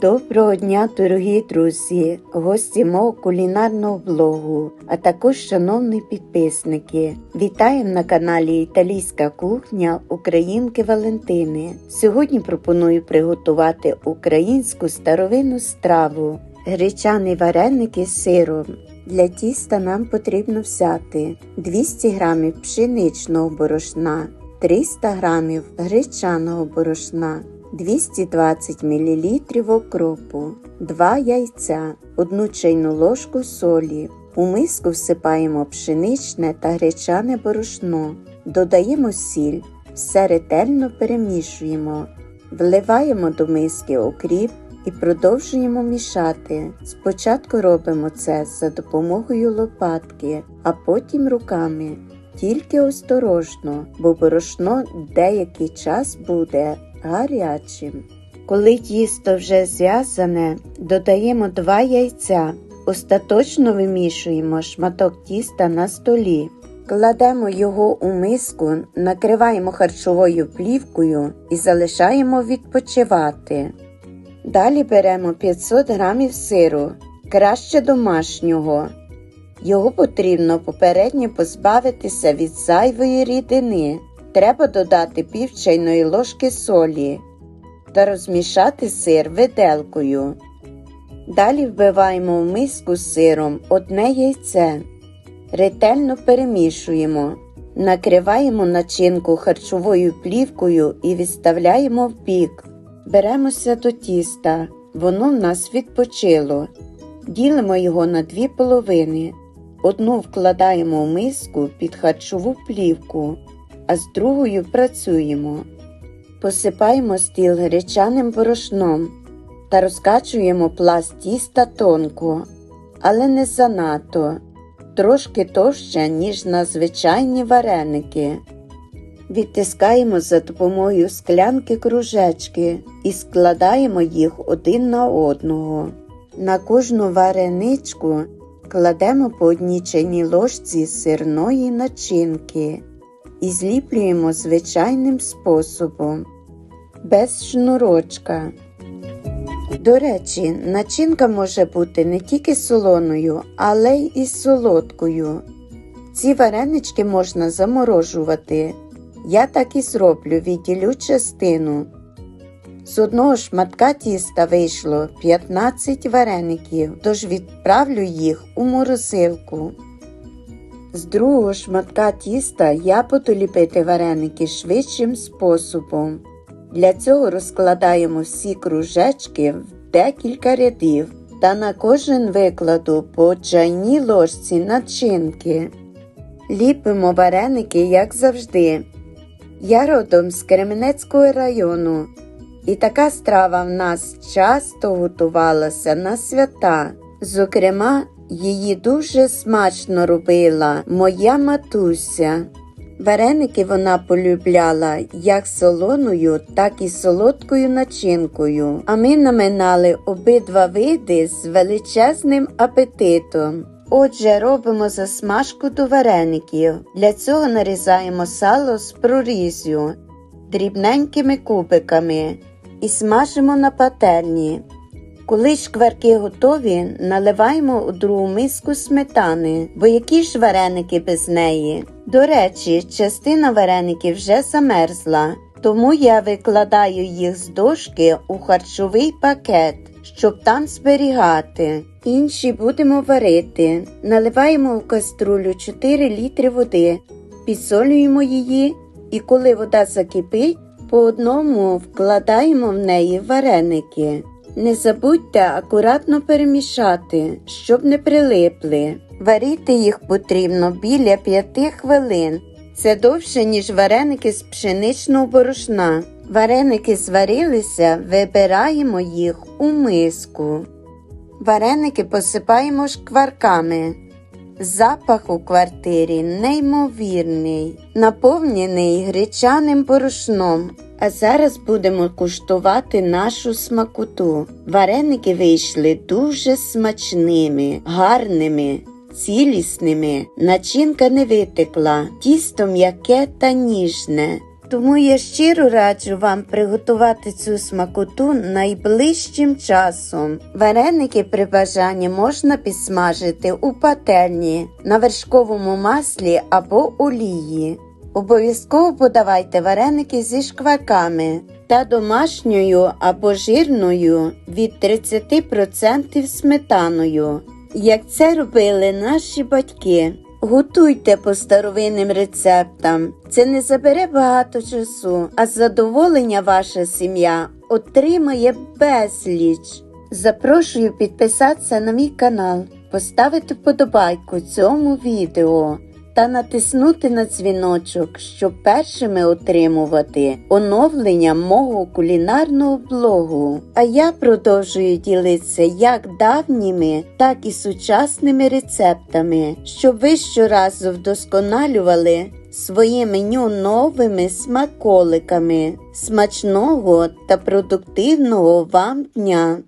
Доброго дня, дорогі друзі, гості мого кулінарного блогу, а також шановні підписники. Вітаємо на каналі Італійська кухня Українки Валентини. Сьогодні пропоную приготувати українську старовинну страву гречані вареники з сиром. Для тіста нам потрібно взяти 200 г пшеничного борошна, 300 г гречаного борошна. 220 мл окропу, 2 яйця, 1 чайну ложку солі. У миску всипаємо пшеничне та гречане борошно, додаємо сіль, все ретельно перемішуємо, вливаємо до миски окріп і продовжуємо мішати. Спочатку робимо це за допомогою лопатки, а потім руками. Тільки осторожно, бо борошно деякий час буде гарячим. Коли тісто вже зв'язане, додаємо 2 яйця. Остаточно вимішуємо шматок тіста на столі. Кладемо його у миску, накриваємо харчовою плівкою і залишаємо відпочивати. Далі беремо 500 г сиру, краще домашнього. Його потрібно попередньо позбавитися від зайвої рідини. Треба додати пів чайної ложки солі та розмішати сир виделкою. Далі вбиваємо в миску з сиром одне яйце. Ретельно перемішуємо. Накриваємо начинку харчовою плівкою і відставляємо в бік. Беремося до тіста. Воно в нас відпочило. Ділимо його на дві половини. Одну вкладаємо в миску під харчову плівку а з другою працюємо. Посипаємо стіл гречаним борошном та розкачуємо пласт тіста тонко, але не занадто, трошки товще, ніж на звичайні вареники. Відтискаємо за допомогою склянки кружечки і складаємо їх один на одного. На кожну вареничку кладемо по одній чайній ложці сирної начинки і зліплюємо звичайним способом, без шнурочка. До речі, начинка може бути не тільки солоною, але й і солодкою. Ці варенички можна заморожувати. Я так і зроблю, відділю частину. З одного шматка тіста вийшло 15 вареників, тож відправлю їх у морозилку. З другого шматка тіста я буду ліпити вареники швидшим способом. Для цього розкладаємо всі кружечки в декілька рядів та на кожен викладу по чайній ложці начинки. Ліпимо вареники, як завжди. Я родом з Кременецького району, і така страва в нас часто готувалася на свята. Зокрема, Її дуже смачно робила моя матуся. Вареники вона полюбляла як солоною, так і солодкою начинкою, а ми наминали обидва види з величезним апетитом. Отже, робимо засмажку до вареників. Для цього нарізаємо сало з прорізю дрібненькими кубиками і смажимо на пательні. Коли шкварки готові, наливаємо у другу миску сметани, бо які ж вареники без неї. До речі, частина вареників вже замерзла, тому я викладаю їх з дошки у харчовий пакет, щоб там зберігати. Інші будемо варити. Наливаємо в каструлю 4 літри води, підсолюємо її, і коли вода закипить, по одному вкладаємо в неї вареники. Не забудьте акуратно перемішати, щоб не прилипли. Варити їх потрібно біля 5 хвилин. Це довше, ніж вареники з пшеничного борошна. Вареники зварилися, вибираємо їх у миску. Вареники посипаємо шкварками. Запах у квартирі неймовірний, наповнений гречаним борошном. А зараз будемо куштувати нашу смакоту. Вареники вийшли дуже смачними, гарними, цілісними. Начинка не витекла, тісто м'яке та ніжне. Тому я щиро раджу вам приготувати цю смакоту найближчим часом. Вареники при бажанні можна підсмажити у пательні на вершковому маслі або олії. Обов'язково подавайте вареники зі шкварками та домашньою або жирною від 30% сметаною, як це робили наші батьки. Готуйте по старовинним рецептам. Це не забере багато часу, а задоволення ваша сім'я отримає безліч. Запрошую підписатися на мій канал, поставити вподобайку цьому відео та натиснути на дзвіночок, щоб першими отримувати оновлення мого кулінарного блогу. А я продовжую ділитися як давніми, так і сучасними рецептами, щоб ви щоразу вдосконалювали своє меню новими смаколиками. Смачного та продуктивного вам дня!